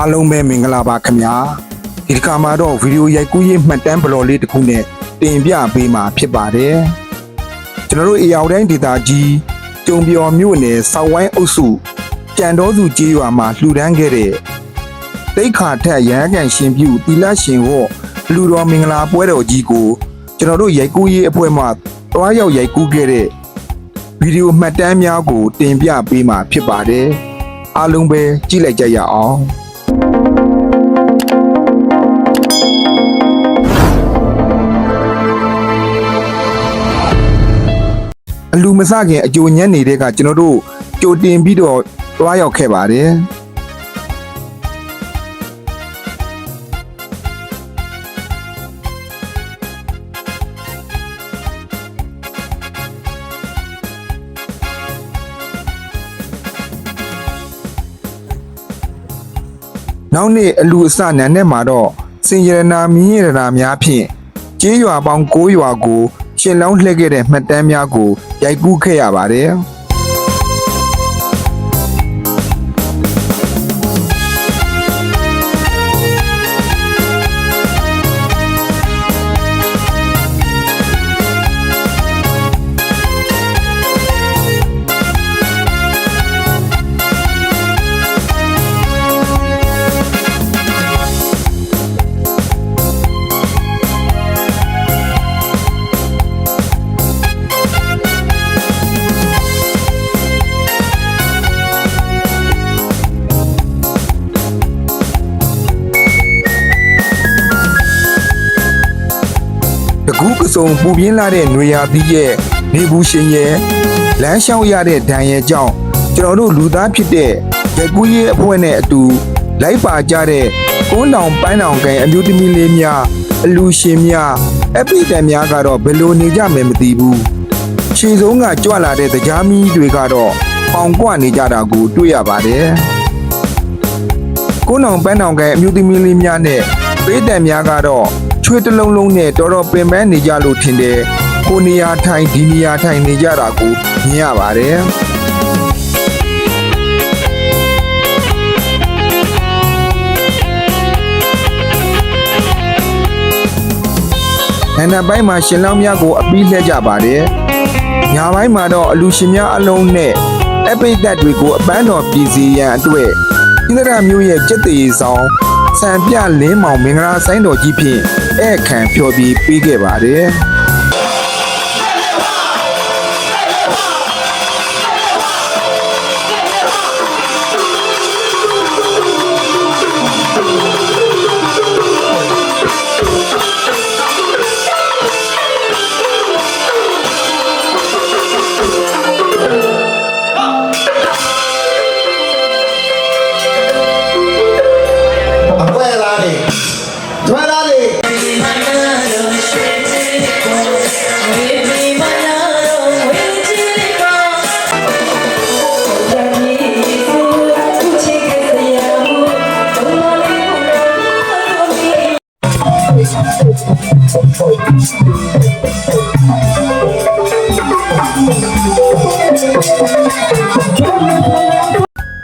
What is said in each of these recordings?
အားလုံးပဲမင်္ဂလာပါခင်ဗျာဒီတစ်ခါမှာတော့ဗီဒီယိုရိုက်ကူးရေးမှတ်တမ်းဘလော်လေးတစ်ခုနဲ့တင်ပြပေးမှာဖြစ်ပါတယ်ကျွန်တော်တို့အေရောက်တိုင်းဒေတာကြီးကျုံပြော်မြို့နယ်စောက်ဝိုင်းအုပ်စုကြံတော်စုကြီးရွာမှာလှူဒန်းခဲ့တဲ့တိတ်ခါထက်ရဟန်းကန်ရှင်ပြုတီလာရှင်ဟော့လူတော်မင်္ဂလာပွဲတော်ကြီးကိုကျွန်တော်တို့ရိုက်ကူးရေးအဖွဲ့မှတွားရောက်ရိုက်ကူးခဲ့တဲ့ဗီဒီယိုမှတ်တမ်းများကိုတင်ပြပေးမှာဖြစ်ပါတယ်အားလုံးပဲကြည့်လိုက်ကြရအောင် လူမစခင်အကြိုညက်နေတဲ့ကကျွန်တော်တို့ကြိုတင်ပြီးတော့တွားရောက်ခဲ့ပါတယ်နောက်နေ့အလူအစနန်းနဲ့မှာတော့စင်ရနာမြင်းရနာများဖြင့်ကျေးရွာပေါင်း9ရွာကို ရှင်လောင်းလှည့်ခဲ့တဲ့မှတ်တမ်းများကိုရိုက်ကူးခဲ့ရပါတယ်။ တကူးကစုံပူပြင်းလာတဲ့ຫນွေရာသီးရဲ့နေဘူးရှင်ရဲ့လမ်းလျှောက်ရတဲ့ဒဏ်ရဲ့ကြောင့်ကျွန်တော်တို့လူသားဖြစ်တဲ့ရက်ကူးရေးအဖွဲ့နဲ့အတူလိုက်ပါကြတဲ့ကုန်းတောင်ပန်းတောင်ကန်အမျိုးသမီးလေးများအလူရှင်များအပိတန်များကတော့ဘယ်လိုနေကြမယ်မသိဘူးခြေစုံးကကြွလာတဲ့တရားမီးတွေကတော့ပေါင်ကွနေကြတာကိုတွေ့ရပါတယ်ကုန်းတောင်ပန်းတောင်ကန်အမျိုးသမီးလေးများနဲ့ပေးတန်များကတော့ ချွေးတစ်လုံးလုံးနဲ့တော်တော်ပင်ပန်းနေကြလို့ထင်တယ်။ကိုနေရာထိုင်ဒီနေရာထိုင်နေကြတာကိုမြင်ရပါတယ်။နန္ဒပိုင်းမှာရှင်လောင်းများကိုအပီးလှည့်ကြပါတယ်။ညာပိုင်းမှာတော့အလူရှင်များအလုံးနဲ့အပိတ်သက်တွေကိုအပန်းတော်ပြည်စီရန်အတွက်ဣန္ဒရာမျိုးရဲ့စက်သေးဆောင်စံပြလင်းမောင်မင်္ဂလာဆိုင်တော်ကြီးဖြင့် ဧည့်ခံဖျော်ပြီးပေးခဲ့ပါတယ်။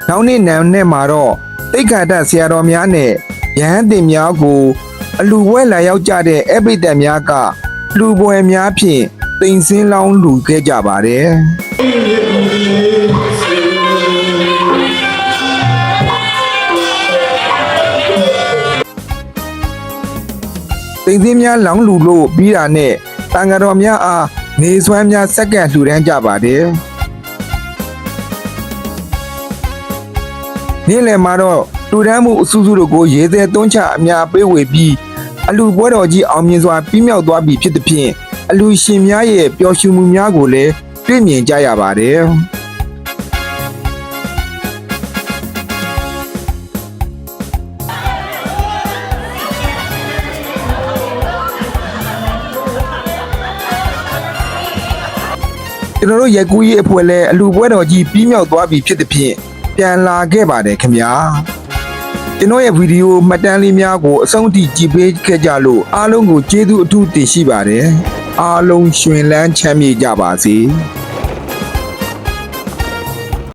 နောက်နေ့နံနဲ့မှာတော့တိတ်ခါတဆရာတော်များနဲ့ရဟန်းတင်များကို အလူပွဲလာရောက်ကြတဲ့အပိတန်များကလူပွဲများဖြင့်တိမ်စင်းလောင်းလူခဲ့ကြပါတယ် တိမ်စင်းများလောင်းလူလို့ပြီးတာနဲ့တန်ဃာတော်များအားနေစွမ်းများစက္ကန့်လှူဒန်းကြပါတယ်နေ့လယ်မှာတော့လူဒန်းမှုအစုစုတို့ကိုရေသေးသွန်းချအများပေးဝေပြီးအလူပွဲတော်ကြီးအောင်မြင်စွာပြီးမြောက်သွားပြီဖြစ်သဖြင့်အလူရှင်များရဲ့ပျော်ရွှင်မှုများကိုလည်းတွေ့မြင်ကြရပါတယ် ကျွန်တော်တို့ရက်ကူးရေးအဖွဲ့လည်းအလူပွဲတော်ကြီးပြီးမြောက်သွားပြီဖြစ်သဖြင့်ပြန်လာခဲ့ပါတယ်ခင်ဗျာကျွန်တော်ရဲ့ဗီဒီယိုမှတ်တမ်းလေးများကိုအဆုံးထိကြည့်ပေးခဲ့ကြလို့အားလုံးကိုကျေးဇူးအထူးတင်ရှိပါတယ်အားလုံးရှင်လန်းချမ်းမြေ့ကြပါစေ။